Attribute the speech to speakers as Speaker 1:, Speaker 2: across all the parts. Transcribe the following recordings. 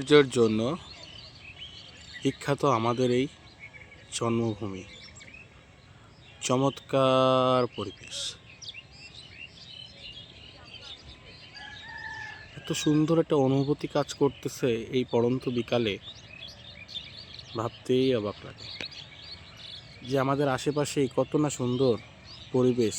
Speaker 1: সৌন্দর্যের জন্য বিখ্যাত আমাদের এই জন্মভূমি। চমৎকার পরিবেশ। এত সুন্দর একটা অনুভূতি কাজ করতেছে এই পড়ন্ত বিকালে। ভাবতেই অবাক লাগে যে আমাদের আশেপাশে কত না সুন্দর পরিবেশ।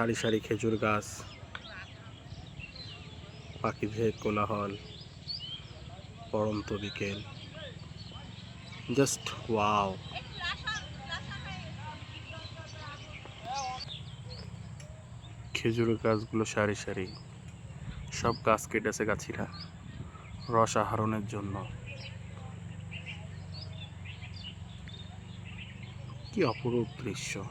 Speaker 1: সারি সারি খেজুর গাছ, পাখিদের কোলাহল, পড়ন্ত বিকেল। Just wow. খেজুর গাছগুলো সারি সারি। সব গাছ কেটেছে গাছিরা, রস আহরণের জন্য। কি অপরূপ দৃশ্য।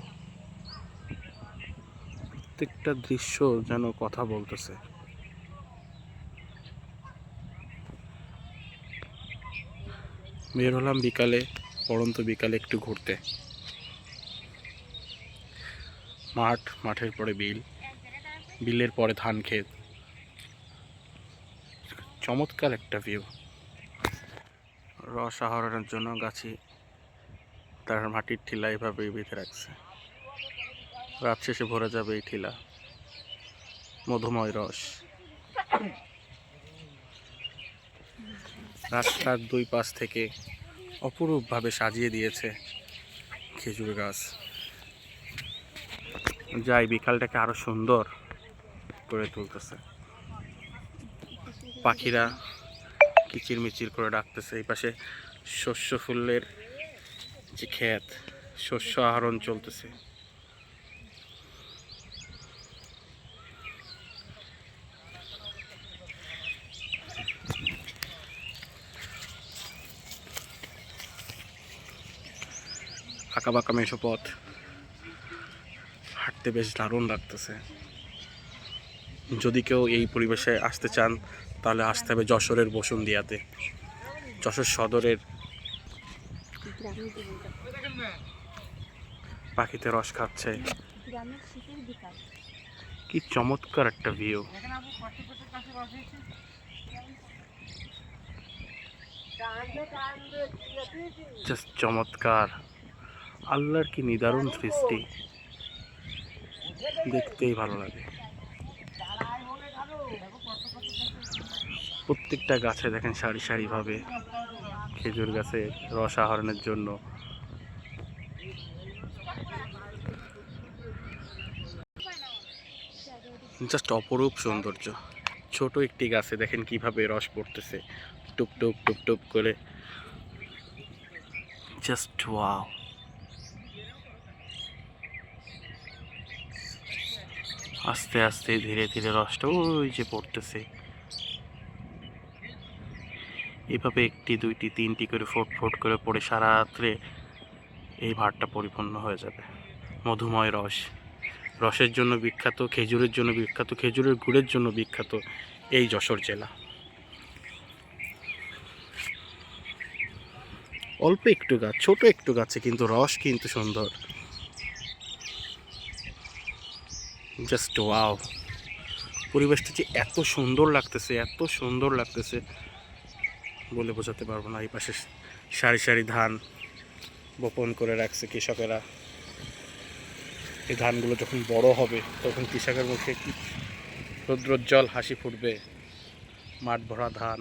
Speaker 1: প্রত্যেকটা দৃশ্য যেন কথা বলতেছে। বের হলাম বিকালে, পড়ন্ত বিকালে একটু ঘুরতে। মাঠ, মাঠের পরে বিল, বিলের পরে ধান ক্ষেত। চমৎকার একটা ভিউ রস আহরণের জন্য গাছি তার মাটির ঠিলা এভাবে বেঁধে রাখছে। রাত শেষে ভরে যাবে এই ঠিলা। মধুময় রস। রাস্তার দুই পাশ থেকে অপরূপভাবে সাজিয়ে দিয়েছে খেজুর গাছ। যাই, বিকালটাকে আরও সুন্দর করে তুলতেছে। পাখিরা কিচির মিচির করে ডাকতেছে। এই পাশে শস্য ফুলের যে ক্ষেত, শস্য আহরণ চলতেছে। আঁকা বাঁকা মেশো পথ। হাঁটতে বেশ দারুণ লাগতেছে। যদি কেউ এই পরিবেশে আসতে চান, তাহলে আসতে হবে যশোরের বসুন্দিয়াতে যশোর সদরের পাখিতে রস খাচ্ছে। কি চমৎকার একটা ভিউ জাস্ট চমৎকার। আল্লাহর কি নিদারুণ সৃষ্টি। দেখতেই ভালো লাগে। প্রত্যেকটা গাছে দেখেন সারি সারিভাবে খেজুর গাছে রস আহরণের জন্য। জাস্ট অপরূপ সৌন্দর্য। ছোট একটি গাছে দেখেন কীভাবে রস পড়তেছে। টুপ টুপ টুপ টুপ করে। জাস্ট ওয়াও আস্তে আস্তে ধীরে ধীরে রসটা ওই যে পড়তেছে। এভাবে একটি, দুইটি, তিনটি করে ফোট ফোট করে পড়ে সারা রাত্রে এই ভাতটা পরিপূর্ণ হয়ে যাবে। মধুময় রস। রসের জন্য বিখ্যাত, খেজুরের জন্য বিখ্যাত, খেজুরের গুড়ের জন্য বিখ্যাত এই যশোর জেলা। অল্প একটু গাছ, ছোট একটু গাছে কিন্তু রস কিন্তু সুন্দর। জাস্ট ওয়াও পরিবেশটা যে এত সুন্দর লাগতেছে, এত সুন্দর লাগতেছে বলে বোঝাতে পারব না। এই পাশে সারি সারি ধান বপন করে রাখছে কৃষকেরা। এই ধানগুলো যখন বড় হবে, তখন কৃষকের মুখে কি রৌদ্রোজ্জ্বল হাসি ফুটবে। মাঠ ভরা ধান।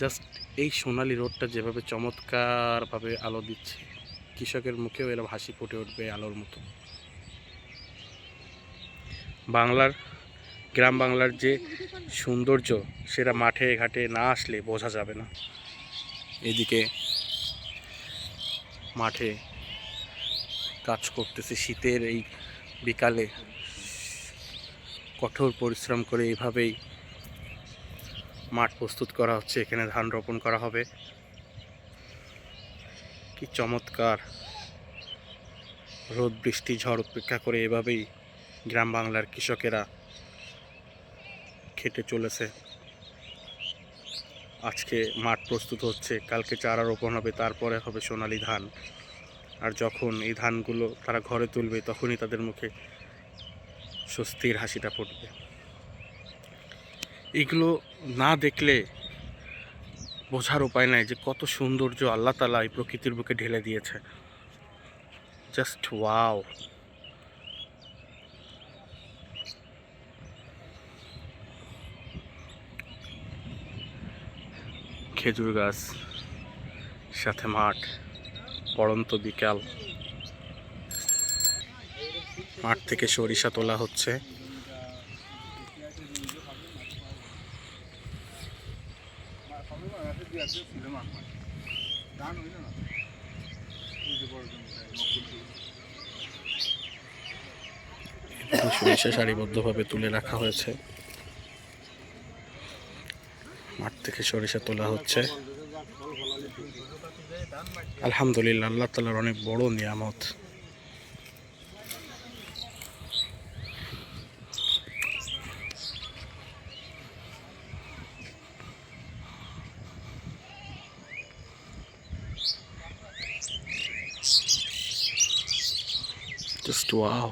Speaker 1: জাস্ট এই সোনালি রোডটা যেভাবে চমৎকারভাবে আলো দিচ্ছে। কৃষকের মুখেও এরকম হাসি ফুটে উঠবে আলোর মতো। বাংলার, গ্রাম বাংলার যে সৌন্দর্য, সেটা মাঠে, ঘাটে না আসলে বোঝা যাবে না। এদিকে মাঠে কাজ করতেছে শীতের এই বিকালে। কঠোর পরিশ্রম করে এইভাবেই মাঠ প্রস্তুত করা হচ্ছে। এখানে ধান রোপণ করা হবে। কি চমৎকার। রোদ, বৃষ্টি, ঝড় উপেক্ষা করে এভাবেই গ্রাম বাংলার কৃষকেরা খেটে চলেছে। আজকে মাঠ প্রস্তুত হচ্ছে, কালকে চারা রোপণ হবে, তারপরে হবে সোনালি ধান। আর যখন এই ধানগুলো তারা ঘরে তুলবে, তখনই তাদের মুখে স্বস্তির হাসিটা ফুটবে। এগুলো না দেখলে বোঝার উপায় নাই যে কত সৌন্দর্য আল্লাহ তালা এই প্রকৃতির বুকে ঢেলে দিয়েছে। জাস্ট ওয়াও খেজুর গাছ, সাথে মাঠ, পড়ন্ত বিকাল। মাঠ থেকে সরিষা তোলা হচ্ছে এদিকে সরিষা সারিবদ্ধভাবে তুলে রাখা হয়েছে। মাঠ থেকে সরিষা তোলা হচ্ছে। আলহামদুলিল্লাহ, আল্লাহ তালার অনেক বড় নিয়ামত। Just wow.